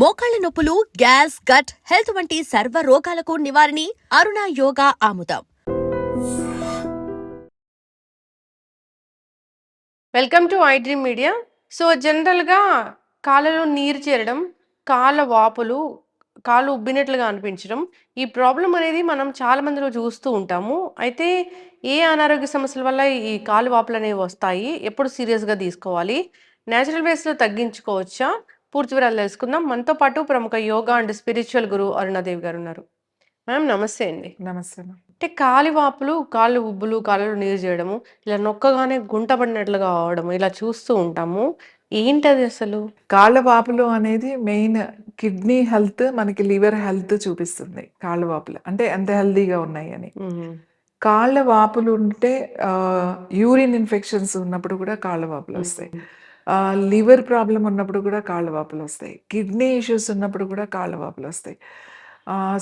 మోకాళ్ళ నొప్పులు gas gut health వంటి సర్వ రోగాలకు నివారణి అరుణ యోగా ఆముదం. Welcome to I dream media so జనరల్గా కాళ్ళలో నీరు చేరడం కాళ్ళ వాపులు కాళ్ళు ఉబ్బినట్లుగా అనిపించడం ఈ ప్రాబ్లం అనేది మనం చాలా మందిలో చూస్తూ ఉంటాము. అయితే ఏ అనారోగ్య సమస్యల వల్ల ఈ కాలు వాపులు అనేవి వస్తాయి? ఎప్పుడు సీరియస్గా తీసుకోవాలి? నేచురల్ వేస్లో తగ్గించుకోవచ్చా? పూర్తి వివరాలు తెలుసుకుందాం. మనతో పాటు ప్రముఖ యోగా అండ్ స్పిరిచువల్ గురువు అరుణాదేవి గారు ఉన్నారు. మ్యామ్ నమస్తే అండి. నమస్తే. అంటే కాలి వాపులు కాళ్ళు ఉబ్బులు కాళ్ళలో నీరు చేయడము ఇలా నొక్కగానే గుంట పడినట్లుగా అవడము ఇలా చూస్తూ ఉంటాము. ఏంటది అసలు? కాళ్ళ వాపులు అనేది మెయిన్ కిడ్నీ హెల్త్ మనకి లివర్ హెల్త్ చూపిస్తుంది కాళ్ళ వాపులు అంటే ఎంత హెల్దీగా ఉన్నాయి అని. కాళ్ళ వాపులు ఉంటే యూరిన్ ఇన్ఫెక్షన్స్ ఉన్నప్పుడు కూడా కాళ్ళ వాపులు వస్తాయి లివర్ ప్రాబ్లం ఉన్నప్పుడు కూడా కాళ్ళ వాపులు వస్తాయి. కిడ్నీ ఇష్యూస్ ఉన్నప్పుడు కూడా కాళ్ళ వాపులు వస్తాయి.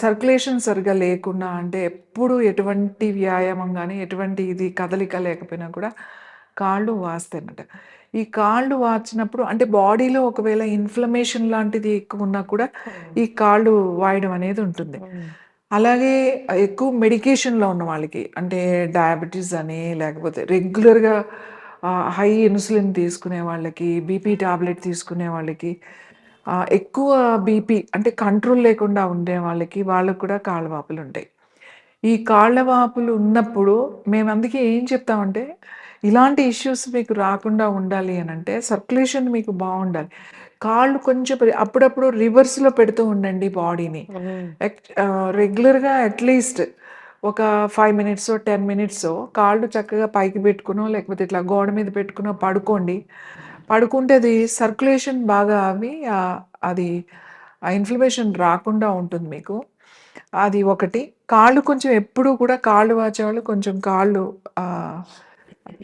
సర్క్యులేషన్ సరిగా లేకుండా అంటే ఎప్పుడు ఎటువంటి వ్యాయామం కానీ ఎటువంటి ఇది కదలిక లేకపోయినా కూడా కాళ్ళు వాస్తాయి అన్నమాట ఈ కాళ్ళు వాచినప్పుడు అంటే బాడీలో ఒకవేళ ఇన్ఫ్లమేషన్ లాంటిది ఎక్కువ ఉన్నా కూడా ఈ కాళ్ళు వాయడం అనేది ఉంటుంది. అలాగే ఎక్కువ మెడికేషన్లో ఉన్న వాళ్ళకి అంటే డయాబెటీస్ అని లేకపోతే రెగ్యులర్గా హై ఇన్సులిన్ తీసుకునే వాళ్ళకి బీపీ టాబ్లెట్ తీసుకునే వాళ్ళకి ఎక్కువ బీపీ అంటే కంట్రోల్ లేకుండా ఉండే వాళ్ళకి వాళ్ళకు కూడా కాళ్ళ వాపులు ఉంటాయి. ఈ కాళ్ళ వాపులు ఉన్నప్పుడు మేము అందుకే ఏం చెప్తామంటే ఇలాంటి ఇష్యూస్ మీకు రాకుండా ఉండాలి అని అంటే సర్క్యులేషన్ మీకు బాగుండాలి. కాళ్ళు కొంచెం అప్పుడప్పుడు రివర్స్లో పెడుతూ ఉండండి బాడీని. రెగ్యులర్గా అట్లీస్ట్ ఒక ఫైవ్ మినిట్స్ టెన్ మినిట్స్ కాళ్ళు చక్కగా పైకి పెట్టుకునో లేకపోతే ఇట్లా గోడ మీద పెట్టుకునో పడుకోండి. పడుకుంటే అది సర్క్యులేషన్ బాగా అవి అది ఆ ఇన్ఫ్లమేషన్ రాకుండా ఉంటుంది మీకు. అది ఒకటి. కాళ్ళు కొంచెం ఎప్పుడూ కూడా కాళ్ళు వాచేవాళ్ళు కొంచెం కాళ్ళు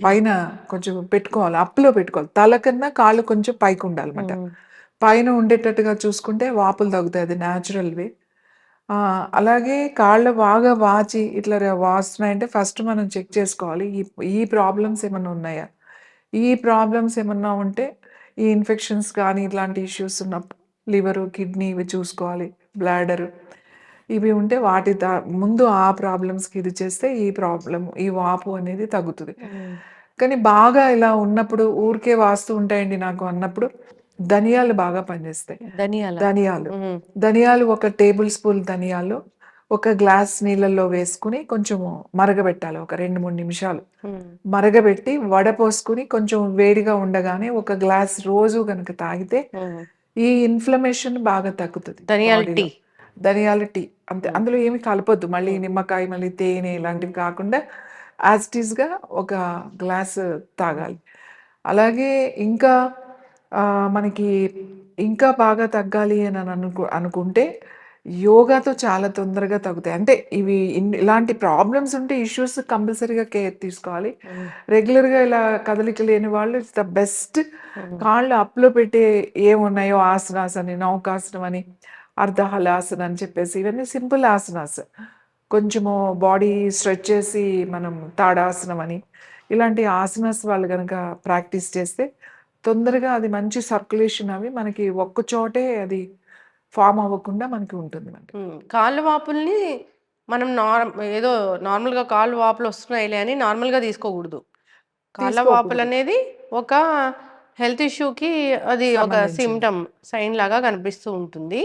పైన కొంచెం పెట్టుకోవాలి. అప్పులో పెట్టుకోవాలి. తల కన్నా కాళ్ళు కొంచెం పైకి ఉండాలన్నమాట. పైన ఉండేటట్టుగా చూసుకుంటే వాపులు తగ్గుతాయి. అది న్యాచురల్ వే. అలాగే కాళ్ళు బాగా వాచి ఇట్లా రే- వాస్తున్నాయంటే ఫస్ట్ మనం చెక్ చేసుకోవాలి. ఈ ఈ ప్రాబ్లమ్స్ ఏమన్నా ఉన్నాయా? ఈ ప్రాబ్లమ్స్ ఏమన్నా ఉంటే ఈ ఇన్ఫెక్షన్స్ కానీ ఇట్లాంటి ఇష్యూస్ ఉన్నప్పుడు లివరు కిడ్నీ ఇవి చూసుకోవాలి బ్లాడరు. ఇవి ఉంటే వాటి దా- ముందు ఆ ప్రాబ్లమ్స్కి ఇది చేస్తే ఈ ప్రాబ్లం ఈ వాపు అనేది తగ్గుతుంది. కానీ బాగా ఇలా ఉన్నప్పుడు ఊరికే వాస్తూ ఉంటాయండి నాకు అన్నప్పుడు. ధనియాలు బాగా పనిచేస్తాయి. ధనియాల. ధనియాలు. ధనియాలు ఒక టేబుల్ స్పూన్ ధనియాలు ఒక గ్లాస్ నీళ్ళల్లో వేసుకుని కొంచెం మరగబెట్టాలి ఒక రెండు మూడు నిమిషాలు. మరగబెట్టి వడపోసుకుని కొంచెం వేడిగా ఉండగానే ఒక గ్లాస్ రోజు కనుక తాగితే. ఈ ఇన్ఫ్లమేషన్ బాగా తగ్గుతుంది ధనియాల. టీ. ధనియాల టీ. అంతే. అందులో ఏమి కలపొద్దు. మళ్ళీ నిమ్మకాయ మళ్ళీ తేనె ఇలాంటివి కాకుండా యాజ్ ఈస్గా ఒక గ్లాస్ తాగాలి. అలాగే ఇంకా మనకి ఇంకా బాగా తగ్గాలి అని అనుకు అనుకుంటే యోగాతో చాలా తొందరగా తగ్గుతాయి అంటే ఇవి ఇలాంటి ప్రాబ్లమ్స్ ఉంటే ఇష్యూస్ కంపల్సరీగా కేర్ తీసుకోవాలి. రెగ్యులర్గా ఇలా కదలిక లేని వాళ్ళు ఇట్స్ ద బెస్ట్. కాళ్ళు అప్లో పెట్టే ఏమున్నాయో ఆసనాస్ అని నౌకాసనం అని అర్ధహలాసనం అని చెప్పేసి ఇవన్నీ సింపుల్ ఆసనాస్ కొంచెము బాడీ స్ట్రెచ్ చేసి మనం తాడాసనం అని ఇలాంటి ఆసనాస్ వాళ్ళు కనుక ప్రాక్టీస్ చేస్తే తొందరగా అది మంచి సర్క్యులేషన్ అవి మనకి ఒక్క చోటే అది ఫామ్ అవ్వకుండా మనకి ఉంటుంది మనకి. కాళ్ళ వాపుల్ని మనం నార్ ఏదో నార్మల్గా కాళ్ళు వాపులు వస్తున్నాయిలే అని నార్మల్గా తీసుకోకూడదు కాళ్ళ వాపులు. అనేది ఒక హెల్త్ ఇష్యూకి అది ఒక. సిమ్టమ్ సైన్ లాగా కనిపిస్తూ ఉంటుంది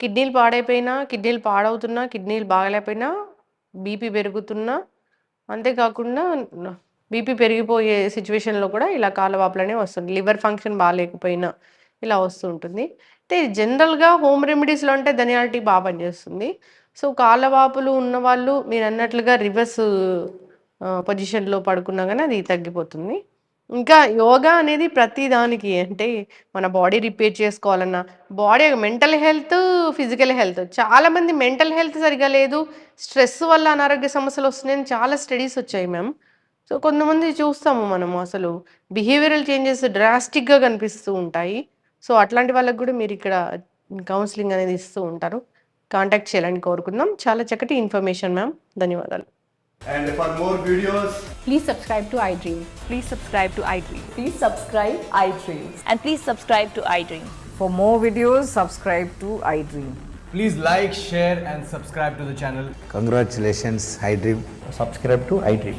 కిడ్నీలు పాడైపోయినా కిడ్నీలు పాడవుతున్నా కిడ్నీలు బాగలేకపోయినా బీపీ పెరుగుతున్నా అంతేకాకుండా బీపీ పెరిగిపోయే సిచ్యువేషన్లో కూడా ఇలా కాళ్ళ వస్తుంది. లివర్ ఫంక్షన్ బాగాలేకపోయినా ఇలా వస్తూ ఉంటుంది. అయితే జనరల్గా హోమ్ రెమెడీస్లో అంటే ధనియాల టీ బాగా పనిచేస్తుంది. సో కాళ్ళ ఉన్నవాళ్ళు మీరు అన్నట్లుగా రివర్స్ పొజిషన్లో పడుకున్నా కానీ అది తగ్గిపోతుంది. ఇంకా యోగా అనేది ప్రతి దానికి అంటే మన బాడీ రిపేర్ చేసుకోవాలన్నా body mental health physical health. చాలా మంది మెంటల్ హెల్త్ సరిగా లేదు. స్ట్రెస్ వల్ల అనారోగ్య సమస్యలు వస్తున్నాయని చాలా స్టడీస్ వచ్చాయి మ్యామ్. సో కొంతమంది చూస్తాము మనము అసలు బిహేవియరల్ చేంజెస్ డ్రాస్టిక్గా కనిపిస్తూ ఉంటాయి సో అట్లాంటి వాళ్ళకి కూడా మీరు ఇక్కడ కౌన్సిలింగ్ అనేది ఇస్తూ ఉంటారు కాంటాక్ట్ చేయాలని కోరుకుందాం చాలా చక్కటి ఇన్ఫర్మేషన్ మ్యామ్ ధన్యవాదాలు And for more videos, Please subscribe to iDream. Please subscribe to iDream. Please subscribe iDream. And please subscribe to iDream. For more videos, subscribe to iDream. Please like, share, and subscribe to the channel. Congratulations, iDream. subscribe to iDream.